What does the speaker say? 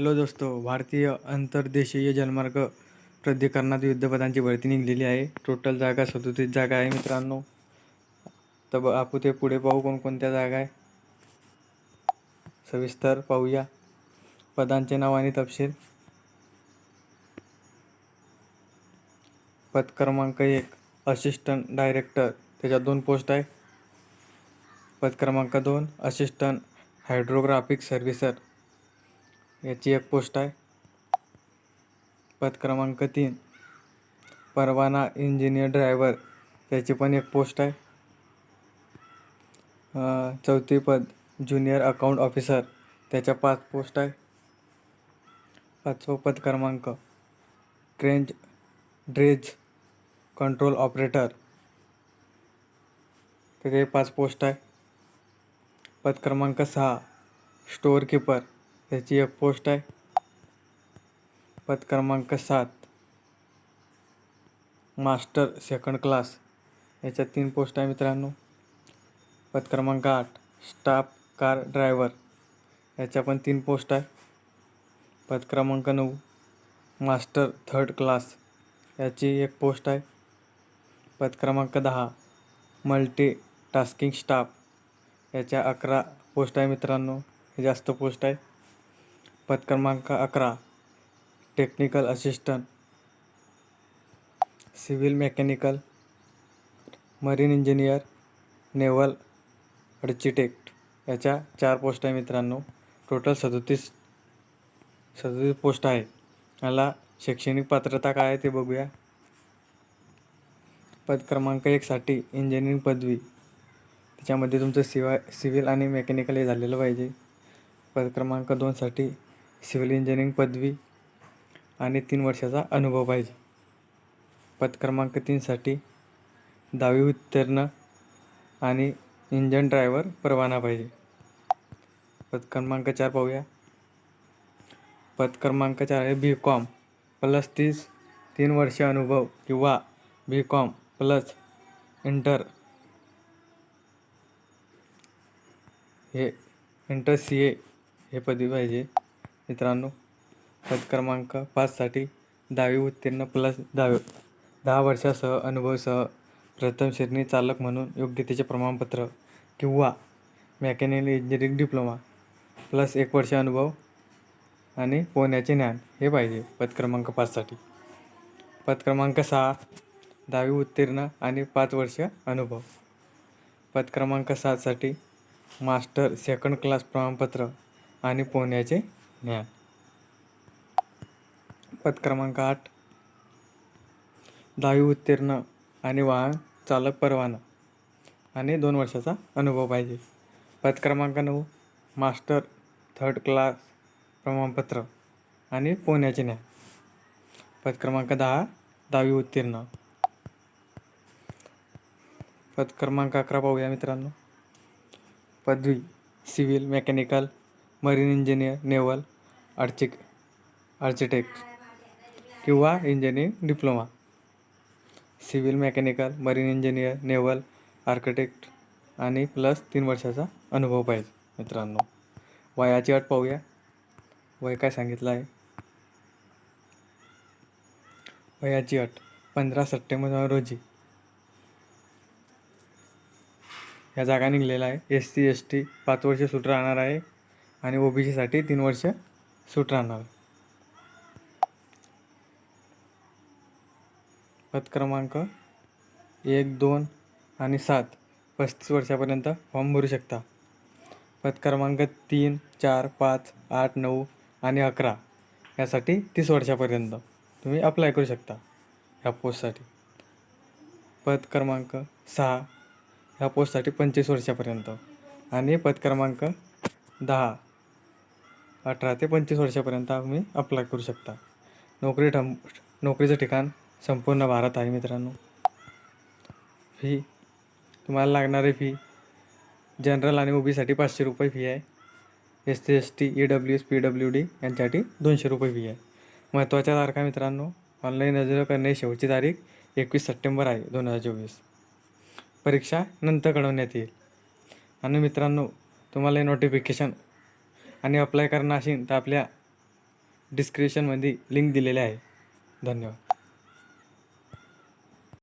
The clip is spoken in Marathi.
हॅलो दोस्तो भारतीय अंतर्देशीय जलमार्ग प्राधिकरणात युद्धपदांची भरती निघलेली आहे. टोटल जागा सदोतीस जागा आहे मित्रांनो. तर आपू आपण ते पुढे पाहू कोणकोणत्या जागा आहे. सविस्तर पाहूया. पदांचे नाव आणि तपशील. पद क्रमांक एक असिस्टंट डायरेक्टर त्याच्यात दोन पोस्ट आहे. पद क्रमांक दोन असिस्टंट हायड्रोग्राफिक सर्व्हिसर याची एक पोस्ट आहे. पद क्रमांक तीन. परवाना इंजिनियर ड्रायव्हर. त्याची पण एक पोस्ट आहे. चौथी पद ज्युनियर अकाउंट ऑफिसर. त्याच्या पाच पोस्ट आहे. पाचवं पद क्रमांक क्रेंज ड्रेज कंट्रोल ऑपरेटर. त्याचे पाच पोस्ट आहे. पद क्रमांक सहा स्टोअर कीपर त्याची एक पोस्ट आहे. पद क्रमांक सात. मास्टर सेकंड क्लास याच्या तीन पोस्ट आहे मित्रांनो. पद क्रमांक आठ. Staff car driver. याच्या पण तीन पोस्ट आहे. पद क्रमांक नऊ. मास्टर थर्ड क्लास याची एक पोस्ट आहे. पद क्रमांक दहा. मल्टी टास्किंग स्टाफ याच्या अकरा पोस्ट आहे मित्रांनो. हे जास्त पोस्ट आहे. पद क्रमांक अकरा technical assistant civil mechanical marine engineer naval architect याच्या चार पोस्ट आहे मित्रांनो. टोटल सदोतीस सदोतीस पोस्ट आहे. याला शैक्षणिक पात्रता काय आहे ते बघूया. पद क्रमांक एकसाठी इंजिनिअरिंग पदवी. त्याच्यामध्ये तुमचं सिवा सिव्हिल आणि मेकॅनिकल हे झालेलं पाहिजे. पद क्रमांक दोनसाठी सिव्हिल इंजिनिअरिंग पदवी आणि तीन वर्षाचा अनुभव पाहिजे. पद क्रमांक तीनसाठी दहावी उत्तीर्ण आणि इंजन ड्रायव्हर परवाना पाहिजे. पद क्रमांक चार पाहूया. पद क्रमांक चार आहे बी कॉम प्लस तीस तीन वर्ष अनुभव किंवा बी कॉम प्लस इंटर. हे इंटर सी ए हे पदवी पाहिजे. मित्रांनो पद क्रमांक पाचसाठी दहावी उत्तीर्ण प्लस दहावी दहा वर्षासह अनुभवसह प्रथम श्रेणी चालक म्हणून योग्यतेचे प्रमाणपत्र किंवा मेकॅनिकल इंजिनिअरिंग डिप्लोमा प्लस एक वर्ष अनुभव आणि पोहण्याचे ज्ञान हे पाहिजे. पद क्रमांक पाचसाठी पद क्रमांक सहा दहावी उत्तीर्ण आणि पाच वर्ष अनुभव. पद क्रमांक सातसाठी मास्टर सेकंड क्लास प्रमाणपत्र आणि पोहण्याचे न्या पद क्रमांक आठ. दहावी उत्तीर्ण आणि वाहन चालक परवाना. आणि दोन वर्षाचा अनुभव पाहिजे. पद क्रमांक नऊ. मास्टर थर्ड क्लास प्रमाणपत्र आणि पोहण्याचे न्या पद क्रमांक दहा दहावी उत्तीर्ण. पद क्रमांक अकरा पाहूया मित्रांनो. पदवी civil mechanical marine engineer naval आर्चिक architect किंवा engineering diploma civil mechanical marine engineer naval architect आणि प्लस तीन वर्षाचा अनुभव पाहिजे मित्रांनो. वयाची अट पाहूया. वय काय सांगितलं आहे? वयाची अट पंधरा सप्टेंबर रोजी. या जागा निघलेला आहे. एस सी एस टी पाच वर्ष सूट राहणार आहे. आणि ओ बी सीसाठी तीन वर्ष सूट राहणार. पद क्रमांक एक दोन आणि सात पस्तीस वर्षापर्यंत फॉर्म भरू शकता. पद क्रमांक तीन चार पाच आठ नऊ आणि अकरा यासाठी तीस वर्षापर्यंत तुम्ही अप्लाय करू शकता ह्या पोस्टसाठी पद क्रमांक सहा ह्या पोस्टसाठी पंचवीस वर्षापर्यंत आणि पद क्रमांक दहा अठरा ते पंचवीस वर्षापर्यंत तुम्ही अप्लाय करू शकता. नोकरी ठम नोकरीचं ठिकाण संपूर्ण भारत आहे मित्रांनो. फी तुम्हाला लागणारी फी जनरल आणि ओबीसाठी पाचशे रुपये फी आहे. S C S T E W S P W D यांच्यासाठी दोनशे रुपये फी आहे. महत्त्वाच्या तारखा मित्रांनो ऑनलाईन अर्ज करणे शेवटची तारीख एकवीस सप्टेंबर आहे दोन हजार चोवीस. परीक्षा नंतर कळवण्यात येईल. आणि मित्रांनो तुम्हाला हे नोटिफिकेशन आणि अप्लाय करणार असेल तर आपल्या डिस्क्रिप्शनमध्ये लिंक दिलेली आहे. धन्यवाद.